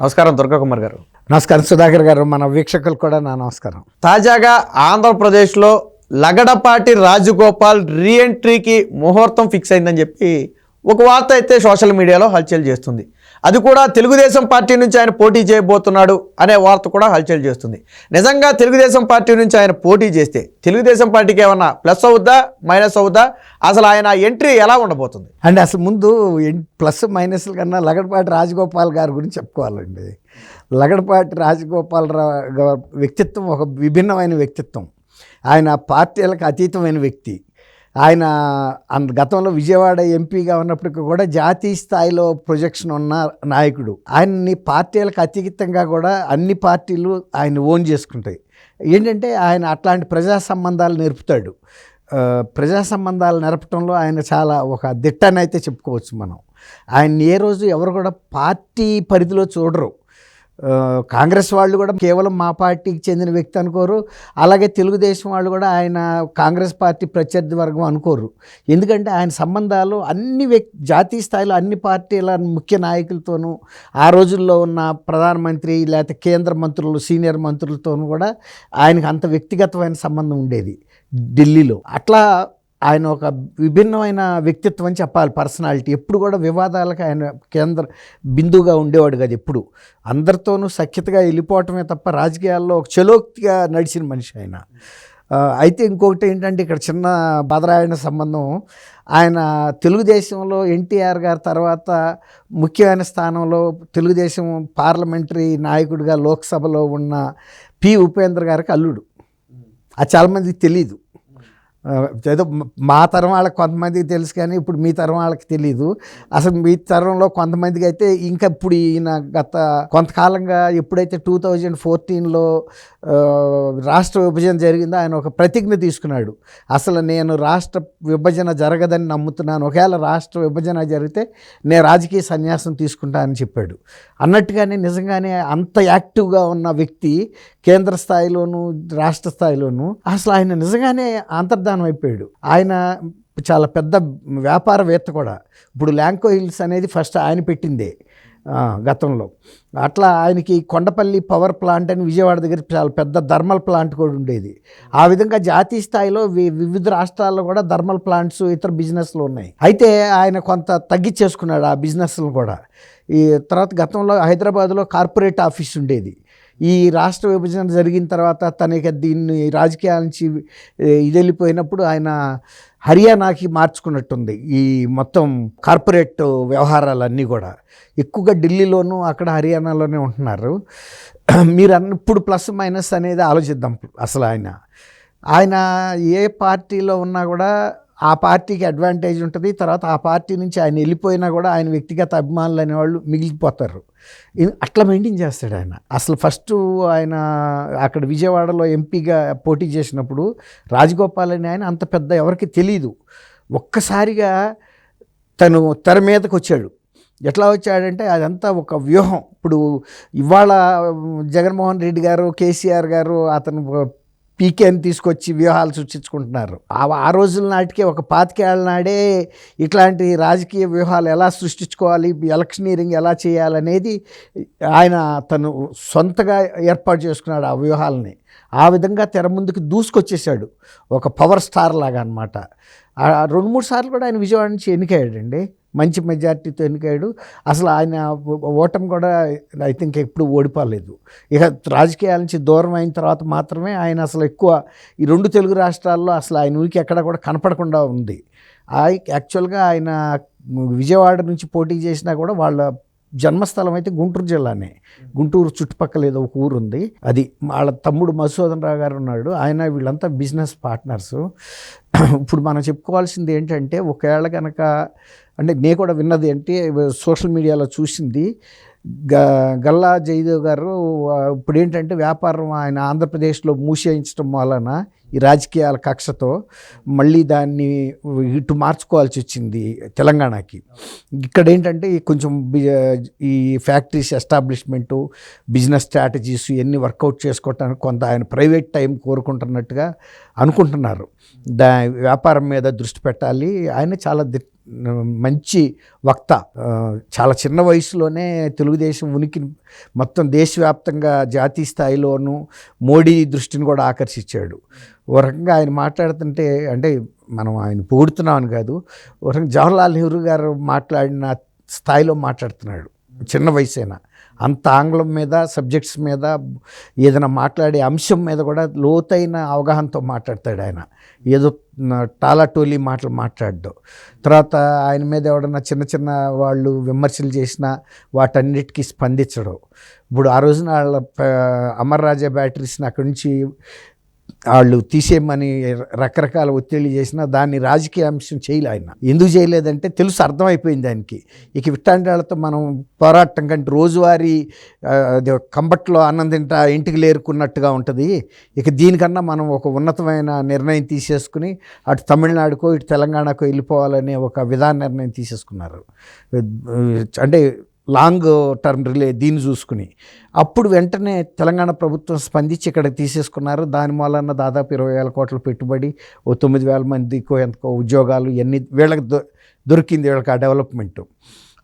నమస్కారం దుర్గాకుమార్ గారు. నమస్కారం సుధాకర్ గారు మన వీక్షకులు కూడా నా నమస్కారం. తాజాగా ఆంధ్రప్రదేశ్లో లగడపాటి రాజగోపాల్ రీఎంట్రీకి ముహూర్తం ఫిక్స్ అయిందని చెప్పి ఒక వార్త అయితే సోషల్ మీడియాలో హల్చల్ చేస్తుంది. అది కూడా తెలుగుదేశం పార్టీ నుంచి ఆయన పోటీ చేయబోతున్నాడు అనే వార్త కూడా హల్చల్ చేస్తుంది. నిజంగా తెలుగుదేశం పార్టీ నుంచి ఆయన పోటీ చేస్తే తెలుగుదేశం పార్టీకి ఏమన్నా ప్లస్ అవుద్దా మైనస్ అవుద్దా? అసలు ఆయన ఎంట్రీ ఎలా ఉండబోతుంది? అండ్ అసలు ముందు ఎన్- ప్లస్ మైనస్ల కన్నా లగడపాటి రాజగోపాల్ గారి గురించి చెప్పుకోవాలండి. లగడపాటి రాజగోపాల్ రా వ్యక్తిత్వం ఒక విభిన్నమైన వ్యక్తిత్వం. ఆయన పార్టీలకు అతీతమైన వ్యక్తి. ఆయన అన్- గతంలో విజయవాడ ఎంపీగా ఉన్నప్పటికీ కూడా జాతీయ స్థాయిలో ప్రొజెక్షన్ ఉన్న నాయకుడు. ఆయన్ని పార్టీలకు అతిగితంగా కూడా అన్ని పార్టీలు ఆయన ఓన్ చేసుకుంటాయి. ఏంటంటే ఆయన అట్లాంటి ప్రజా సంబంధాలు నేర్పుతాడు. ప్రజా సంబంధాలు నేర్పటంలో ఆయన చాలా ఒక దిట్టని అయితే చెప్పుకోవచ్చు మనం. ఆయన ఏ రోజు ఎవరు కూడా పార్టీ పరిధిలో చూడరు. కాంగ్రెస్ వాళ్ళు కూడా కేవలం మా పార్టీకి చెందిన వ్యక్తి అనుకోరు. అలాగే తెలుగుదేశం వాళ్ళు కూడా ఆయన కాంగ్రెస్ పార్టీ ప్రత్యర్థి వర్గం అనుకోరు. ఎందుకంటే ఆయన సంబంధాలు అన్ని వ్యక్తి జాతీయ స్థాయిలో అన్ని పార్టీల ముఖ్య నాయకులతోనూ ఆ రోజుల్లో ఉన్న ప్రధానమంత్రి లేకపోతే కేంద్ర మంత్రులు సీనియర్ మంత్రులతోనూ కూడా ఆయనకు అంత వ్యక్తిగతమైన సంబంధం ఉండేది ఢిల్లీలో. అట్లా ఆయన ఒక విభిన్నమైన వ్యక్తిత్వం అని చెప్పాలి పర్సనాలిటీ ఎప్పుడు కూడా వివాదాలకు ఆయన కేంద్ర బిందువుగా ఉండేవాడు కాదు ఎప్పుడు. అందరితోనూ సఖ్యతగా వెళ్ళిపోవటమే తప్ప రాజకీయాల్లో ఒక చలోక్తిగా నడిచిన మనిషి ఆయన. అయితే ఇంకొకటి ఏంటంటే ఇక్కడ చిన్న బదరాయణ సంబంధం. ఆయన తెలుగుదేశంలో ఎన్టీఆర్ గారి తర్వాత ముఖ్యమైన స్థానంలో తెలుగుదేశం పార్లమెంటరీ నాయకుడిగా లోక్సభలో ఉన్న పి ఉపేంద్ర గారికి అల్లుడు. అది చాలామందికి తెలీదు. ఏదో మా తరం వాళ్ళకి కొంతమందికి తెలుసు కానీ ఇప్పుడు మీ తరం వాళ్ళకి తెలియదు అసలు మీ తరంలో కొంతమందికి అయితే ఇంకా ఇప్పుడు ఈయన గత కొంతకాలంగా ఎప్పుడైతే టూ థౌజండ్ ఫోర్టీన్లో రాష్ట్ర విభజన జరిగిందో ఆయన ఒక ప్రతిజ్ఞ తీసుకున్నాడు. అసలు నేను రాష్ట్ర విభజన జరగదని నమ్ముతున్నాను. ఒకవేళ రాష్ట్ర విభజన జరిగితే నేను రాజకీయ సన్యాసం తీసుకుంటానని చెప్పాడు. అన్నట్టుగానే నిజంగానే అంత యాక్టివ్గా ఉన్న వ్యక్తి కేంద్ర స్థాయిలోను రాష్ట్ర స్థాయిలోను అసలు ఆయన నిజంగానే అంతర్ధాన అయిపోయాడు. ఆయన చాలా పెద్ద వ్యాపారవేత్త కూడా. ఇప్పుడు ల్యాంకో హిల్స్ అనేది ఫస్ట్ ఆయన పెట్టిందే గతంలో. అట్లా ఆయనకి కొండపల్లి పవర్ ప్లాంట్ అని విజయవాడ దగ్గర చాలా పెద్ద థర్మల్ ప్లాంట్ కూడా ఉండేది. ఆ విధంగా జాతీయ స్థాయిలో వి- వివిధ రాష్ట్రాల్లో కూడా థర్మల్ ప్లాంట్స్ ఇతర బిజినెస్లు ఉన్నాయి. అయితే ఆయన కొంత తగ్గించేసుకున్నాడు ఆ బిజినెస్లు కూడా. ఈ తర్వాత గతంలో హైదరాబాద్లో కార్పొరేట్ ఆఫీస్ ఉండేది. ఈ రాష్ట్ర విభజన జరిగిన తర్వాత తనకి దీన్ని రాజకీయాల నుంచి ఇది వెళ్ళిపోయినప్పుడు ఆయన హర్యానాకి మార్చుకున్నట్టుంది ఈ మొత్తం కార్పొరేట్ వ్యవహారాలన్నీ కూడా. ఎక్కువగా ఢిల్లీలోనూ అక్కడ హర్యానాలోనే ఉంటున్నారు. మీరు అన్న ఇప్పుడు ప్లస్ మైనస్ అనేది ఆలోచిద్దాం అసలు ఆయన. ఆయన ఏ పార్టీలో ఉన్నా కూడా ఆ పార్టీకి అడ్వాంటేజ్ ఉంటుంది. తర్వాత ఆ పార్టీ నుంచి ఆయన వెళ్ళిపోయినా కూడా ఆయన వ్యక్తిగత అభిమానులు అనేవాళ్ళు మిగిలిపోతారు. అట్లా మెయింటైన్ చేస్తాడు ఆయన. అసలు ఫస్ట్ ఆయన అక్కడ విజయవాడలో ఎంపీగా పోటీ చేసినప్పుడు రాజగోపాల్ అని ఆయన అంత పెద్ద ఎవరికి తెలియదు ఒక్కసారిగా తను తెర మీదకి వచ్చాడు ఎట్లా వచ్చాడంటే అదంతా ఒక వ్యూహం. ఇప్పుడు ఇవాళ జగన్మోహన్ రెడ్డి గారు కేసీఆర్ గారు అతను పీకేని తీసుకొచ్చి వ్యూహాలు సృష్టించుకుంటున్నారు. ఆ ఆ రోజుల నాటికే ఒక పాతికేళ్ళ నాడే ఇట్లాంటి రాజకీయ వ్యూహాలు ఎలా సృష్టించుకోవాలి ఎలక్షనీరింగ్ ఎలా చేయాలనేది ఆయన తను సొంతగా ఏర్పాటు చేసుకున్నాడు ఆ వ్యూహాలని. ఆ విధంగా తెర ముందుకు దూసుకొచ్చేసాడు ఒక పవర్ స్టార్ లాగా అనమాట రెండు మూడు సార్లు కూడా ఆయన విజయవాడ నుంచి ఎన్నికయ్యాడండి. మంచి మెజార్టీతో ఎన్నికయ్యాడు. అసలు ఆయన ఓటమి కూడా ఐ థింక్ ఎప్పుడు ఓడిపోలేదు. ఇక రాజకీయాల నుంచి దూరం అయిన తర్వాత మాత్రమే ఆయన అసలు ఎక్కువ ఈ రెండు తెలుగు రాష్ట్రాల్లో అసలు ఆయన ఊరికి ఎక్కడ కూడా కనపడకుండా ఉంది. యాక్చువల్గా ఆయన విజయవాడ నుంచి పోటీ చేసినా కూడా వాళ్ళ జన్మస్థలం అయితే గుంటూరు జిల్లానే. గుంటూరు చుట్టుపక్కల ఏదో ఒక ఊరు ఉంది అది వాళ్ళ తమ్ముడు మధుసూదన్ రావు గారు ఉన్నాడు. ఆయన వీళ్ళంతా బిజినెస్ పార్ట్నర్స్. ఇప్పుడు మనం చెప్పుకోవాల్సింది ఏంటంటే ఒకవేళ కనుక అంటే నేను కూడా విన్నది ఏంటి సోషల్ మీడియాలో చూసింది గ గల్లా జయదేవ్ గారు ఇప్పుడు ఏంటంటే వ్యాపారం ఆయన ఆంధ్రప్రదేశ్లో మూసేయించడం వలన ఈ రాజకీయాల కక్షతో మళ్ళీ దాన్ని ఇటు మార్చుకోవాల్సి వచ్చింది తెలంగాణకి. ఇక్కడ ఏంటంటే కొంచెం ఈ ఫ్యాక్టరీస్ ఎస్టాబ్లిష్మెంటు బిజినెస్ స్ట్రాటజీస్ ఇవన్నీ వర్కౌట్ చేసుకోవటానికి కొంత ఆయన ప్రైవేట్ టైం కోరుకుంటున్నట్టుగా అనుకుంటున్నారు. దా వ్యాపారం మీద దృష్టి పెట్టాలి. ఆయన చాలా మంచి వక్త. చాలా చిన్న వయసులోనే తెలుగుదేశం ఉనికి మొత్తం దేశవ్యాప్తంగా జాతీయ స్థాయిలోనూ మోడీ దృష్టిని కూడా ఆకర్షించాడు. ఓ రకంగా ఆయన మాట్లాడుతుంటే అంటే మనం ఆయన పొగుడుతున్నామని కాదు ఓ రకంగా జవహర్లాల్ నెహ్రూ గారు మాట్లాడిన స్థాయిలో మాట్లాడుతున్నాడు. చిన్న వయసైనా. అంత ఆంగ్లం మీద సబ్జెక్ట్స్ మీద ఏదైనా మాట్లాడే అంశం మీద కూడా లోతైన అవగాహనతో మాట్లాడతాడు ఆయన. ఏదో న- టాలాటోలీ మాటలు మాట్లాడడం. తర్వాత ఆయన మీద ఎవడన్నా చిన్న చిన్న వాళ్ళు విమర్శలు చేసినా వాటన్నిటికీ స్పందించడం. ఇప్పుడు ఆ రోజున వాళ్ళ అమర్ రాజా బ్యాటరీస్ని అక్కడి నుంచి వాళ్ళు తీసేయమని రకరకాల ఒత్తిళ్ళు చేసినా దాన్ని రాజకీయ అంశం చేయలే ఆయన. ఎందుకు చేయలేదంటే తెలుసు అర్థమైపోయింది దానికి ఇక ఇట్లాంటి వాళ్ళతో మనం పోరాటం కంటే రోజువారీ అది కంబట్లో అన్నం తింటా ఇంటికి లేరుకున్నట్టుగా ఉంటుంది. ఇక దీనికన్నా మనం ఒక ఉన్నతమైన నిర్ణయం తీసేసుకుని అటు తమిళనాడుకో ఇటు తెలంగాణకో వెళ్ళిపోవాలనే ఒక విధాన నిర్ణయం తీసేసుకున్నారు. అంటే లాంగ్ టర్మ్ రిలే దీన్ని చూసుకుని. అప్పుడు వెంటనే తెలంగాణ ప్రభుత్వం స్పందించి ఇక్కడ తీసేసుకున్నారు. దాని మూలన దాదాపు ఇరవై వేల కోట్ల పెట్టుబడి ఓ తొమ్మిది వేల మందికో ఎంతకో ఉద్యోగాలు ఇవన్నీ వీళ్ళకి దొ దొరికింది వీళ్ళకి ఆ డెవలప్మెంటు.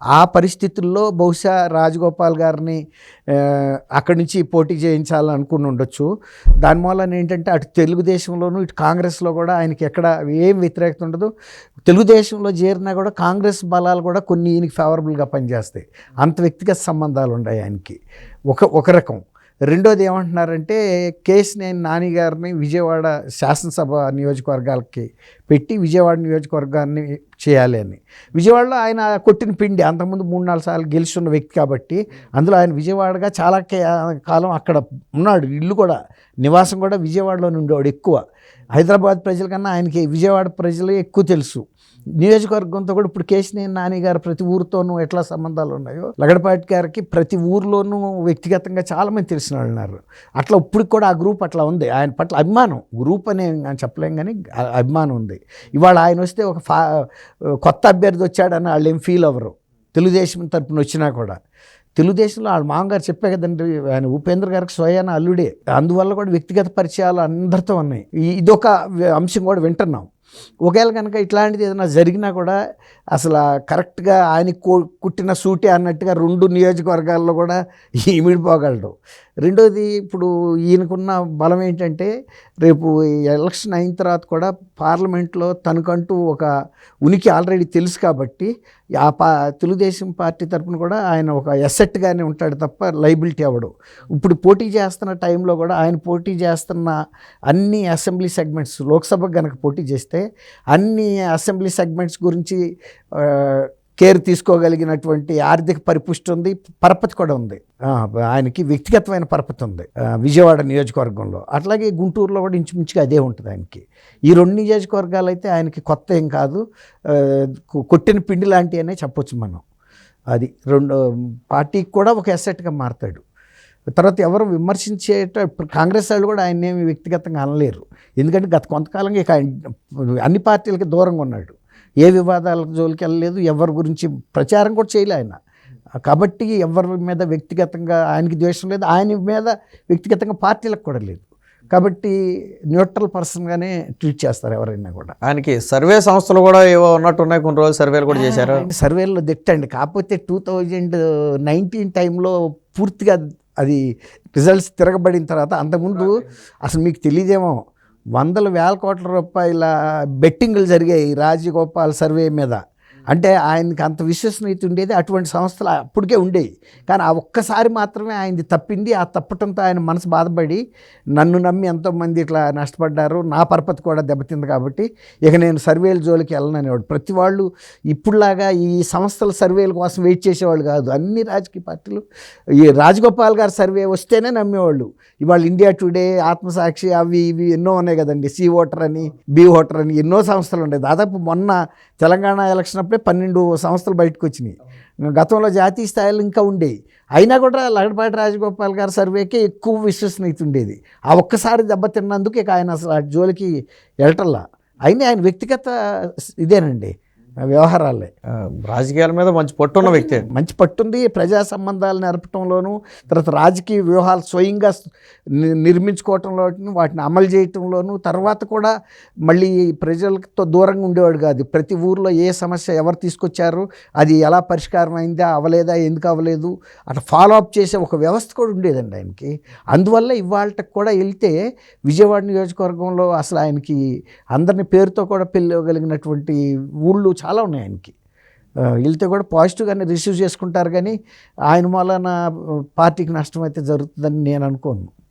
ఆ పరిస్థితుల్లో బహుశా రాజగోపాల్ గారిని అక్కడి నుంచి పోటీ చేయించాలనుకుని ఉండొచ్చు. దానివల్ల ఏంటంటే అటు తెలుగుదేశంలోనూ ఇటు కాంగ్రెస్లో కూడా ఆయనకి ఎక్కడ ఏం వ్యతిరేకత ఉండదు. తెలుగుదేశంలో చేరినా కూడా కాంగ్రెస్ బలాలు కూడా కొన్ని ఈయనకి ఫేవరబుల్గా పనిచేస్తాయి. అంత వ్యక్తిగత సంబంధాలు ఉన్నాయి ఆయనకి. ఒక ఒక రకం. రెండోది ఏమంటున్నారంటే కేసినేని నాని గారిని విజయవాడ శాసనసభ నియోజకవర్గాలకి పెట్టి విజయవాడ నియోజకవర్గాన్ని చేయాలి అని. విజయవాడలో ఆయన కొట్టిన పిండి అంతకుముందు మూడు నాలుగు సార్లు గెలుచున్న వ్యక్తి కాబట్టి అందులో ఆయన విజయవాడగా చాలా కాలం అక్కడ ఉన్నాడు. ఇల్లు కూడా నివాసం కూడా విజయవాడలోనే ఉండేవాడు ఎక్కువ. హైదరాబాద్ ప్రజల కన్నా ఆయనకి విజయవాడ ప్రజలు ఎక్కువ తెలుసు. నియోజకవర్గంతో కూడా ఇప్పుడు కేశినేని నాని గారు ప్రతి ఊరితోనూ ఎట్లా సంబంధాలు ఉన్నాయో లగడపాటి గారికి ప్రతి ఊర్లోనూ వ్యక్తిగతంగా చాలామంది తెలిసిన వాళ్ళు ఉన్నారు. అట్లా ఇప్పుడు కూడా ఆ గ్రూప్ అట్లా ఉంది. ఆయన పట్ల అభిమానం గ్రూప్ అనే అని చెప్పలేం కానీ అభిమానం ఉంది. ఇవాళ ఆయన వస్తే ఒక ఫా కొత్త అభ్యర్థి వచ్చాడని వాళ్ళు ఏం ఫీల్ అవ్వరు. తెలుగుదేశం తరపున వచ్చినా కూడా. తెలుగుదేశంలో వాళ్ళ మామగారు చెప్పే కదండి ఆయన ఉపేంద్ర గారికి స్వయాన అల్లుడే. అందువల్ల కూడా వ్యక్తిగత పరిచయాలు అందరితో ఉన్నాయి. ఇదొక అంశం కూడా వింటున్నాం. ఒకవేళ కనుక ఇట్లాంటిది ఏదైనా జరిగినా కూడా అసలు కరెక్ట్గా ఆయన కుట్టిన సూటి అన్నట్టుగా రెండు నియోజకవర్గాల్లో కూడా ఈమిడిపోగలడు రెండోది ఇప్పుడు ఈయనకున్న బలం ఏంటంటే రేపు ఎలక్షన్ అయిన తర్వాత కూడా పార్లమెంట్లో తనకంటూ ఒక ఉనికి ఆల్రెడీ తెలుసు కాబట్టి ఆ పా తెలుగుదేశం పార్టీ తరపున కూడా ఆయన ఒక ఎసెట్గానే ఉంటాడు తప్ప లైబిలిటీ అవ్వడు. ఇప్పుడు పోటీ చేస్తున్న టైంలో కూడా ఆయన పోటీ చేస్తున్న అన్ని అసెంబ్లీ సెగ్మెంట్స్ లోక్సభకు గనక పోటీ చేస్తే అన్ని అసెంబ్లీ సెగ్మెంట్స్ గురించి కేర్ తీసుకోగలిగినటువంటి ఆర్థిక పరిపుష్టి ఉంది పరపతి కూడా ఉంది. ఆయనకి వ్యక్తిగతమైన పరపతి ఉంది విజయవాడ నియోజకవర్గంలో. అట్లాగే గుంటూరులో కూడా ఇంచుమించుగా అదే ఉంటుంది ఆయనకి. ఈ రెండు నియోజకవర్గాలు అయితే ఆయనకి కొత్త ఏం కాదు కొట్టిన పిండి లాంటి అనే చెప్పొచ్చు మనం. అది రెండు పార్టీకి కూడా ఒక ఎసెట్గా మారతాడు. తర్వాత ఎవరు విమర్శించేట ఇప్పుడు కాంగ్రెస్ వాళ్ళు కూడా ఆయన ఏమి వ్యక్తిగతంగా అనలేరు. ఎందుకంటే గత కొంతకాలంగా ఇక ఆయన అన్ని పార్టీలకి దూరంగా ఉన్నాడు. ఏ వివాదాలకు జోలికి వెళ్ళలేదు ఎవరి గురించి ప్రచారం కూడా చేయలే ఆయన. కాబట్టి ఎవరి మీద వ్యక్తిగతంగా ఆయనకి ద్వేషం లేదు ఆయన మీద వ్యక్తిగతంగా పార్టీలకు కూడా లేదు. కాబట్టి న్యూట్రల్ పర్సన్గానే ట్రీట్ చేస్తారు ఎవరైనా కూడా. ఆయనకి సర్వే సంస్థలు కూడా ఏవో ఉన్నట్టు ఉన్నాయి కొన్ని రోజులు సర్వేలు కూడా చేశారు. ఆయన సర్వేలో దిట్టండి కాకపోతే టూ థౌజండ్ నైన్టీన్ టైంలో పూర్తిగా అది రిజల్ట్స్ తిరగబడిన తర్వాత అంతకుముందు అసలు మీకు తెలియదేమో వందల వేల కోట్ల రూపాయల బెట్టింగ్లు జరిగాయి రాజగోపాల్ సర్వే మీద. అంటే ఆయనకి అంత విశ్వసనీయత ఉండేది అటువంటి సంస్థలు అప్పటికే ఉండేవి. కానీ ఆ ఒక్కసారి మాత్రమే ఆయనది తప్పింది. ఆ తప్పటంతో ఆయన మనసు బాధపడి నన్ను నమ్మి ఎంతోమంది ఇట్లా నష్టపడ్డారు. నా పరపతి కూడా దెబ్బతింది కాబట్టి ఇక నేను సర్వేల జోలికి వెళ్ళననేవాడు. ప్రతి వాళ్ళు ఇప్పుడులాగా ఈ సంస్థల సర్వేల కోసం వెయిట్ చేసేవాళ్ళు కాదు. అన్ని రాజకీయ పార్టీలు ఈ రాజగోపాల్ గారు సర్వే వస్తేనే నమ్మేవాళ్ళు. ఇవాళ ఇండియా టుడే ఆత్మసాక్షి అవి ఇవి ఎన్నో ఉన్నాయి కదండి. సి ఓటర్ అని బి ఓటర్ అని ఎన్నో సంస్థలు ఉన్నాయి. దాదాపు మొన్న తెలంగాణ ఎలక్షన్ అప్పుడు పన్నెండు సంస్థలు బయటకు వచ్చినాయి. గతంలో జాతీయ స్థాయిలో ఇంకా ఉండేవి. అయినా కూడా లగడపాటి రాజగోపాల్ గారి సర్వేకే ఎక్కువ విశ్వసనీయత ఉండేది. ఆ ఒక్కసారి దెబ్బతిన్నందుకు ఇక ఆయన అసలు ఆ జోలికి వెళ్ళటల్లా అయినా ఆయన వ్యక్తిగత ఇదేనండి. వ్యవహారాలే. రాజకీయాల మీద మంచి పట్టున్న వ్యక్తి మంచి పట్టుంది ప్రజా సంబంధాలు నెరపటంలోను తర్వాత రాజకీయ వ్యూహాలు స్వయంగా నిర్మించుకోవటంలో వాటిని అమలు చేయటంలోను తర్వాత కూడా మళ్ళీ ప్రజలతో దూరంగా ఉండేవాడు కాదు. ప్రతి ఊర్లో ఏ సమస్య ఎవరు తీసుకొచ్చారు అది ఎలా పరిష్కారం అయిందా అవ్వలేదా ఎందుకు అవ్వలేదు అట్లా ఫాలో అప్ చేసే ఒక వ్యవస్థ కూడా ఉండేదండి ఆయనకి. అందువల్ల ఇవాళకి కూడా వెళ్తే విజయవాడ నియోజకవర్గంలో అసలు ఆయనకి అందరిని పేరుతో కూడా పిలవగలిగినటువంటి ఊళ్ళు చాలా ఉన్నాయి ఆయనకి. వెళ్తే కూడా పాజిటివ్గానే రిసీవ్ చేసుకుంటారు కానీ ఆయన మూలన పార్టీకి నష్టం అయితే జరుగుతుందని నేను అనుకోను.